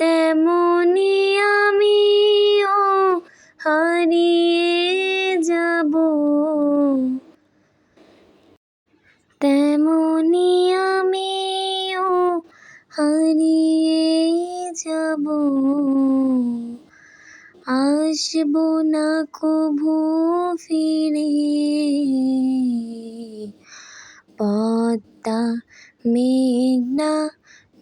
তেমনি আমিও হারিয়ে যাব। তেমনি আমিও হারিয়ে যাব। আসব না কভু ফিরে। পদ্মা মেঘনা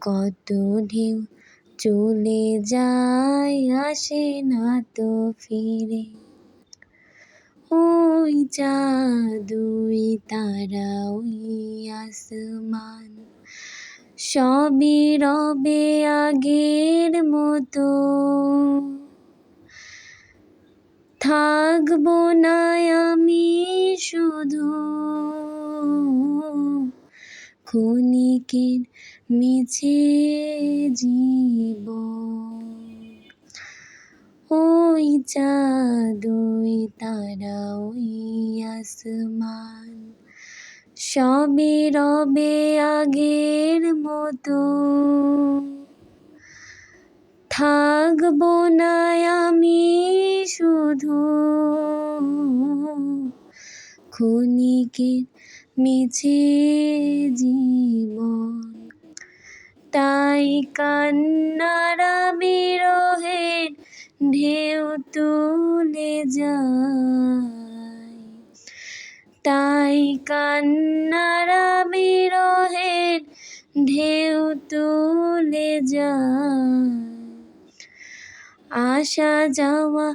কত ঢেউ চলে যায় আসে না তো ফিরে। ওই জাদুই তারা, ওই আসমান, সবই রবে আগের মতো। থাকব না আমি শুধু ক্ষণিকের মিছে জীব ওই চাঁদই তারা, ওই আসমান। সবে রবে আগের মতো। থাকব না আমি শুধু। ক্ষণিকের মিছে জীবন? তাই কান্নারা বিরহের ঢেউ তুলে যায়। তাই কান্নারা বিরহের ঢেউ তুলে যায়। আসা যাওয়া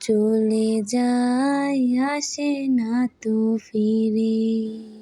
চলে যায় আসে না তো ফিরে।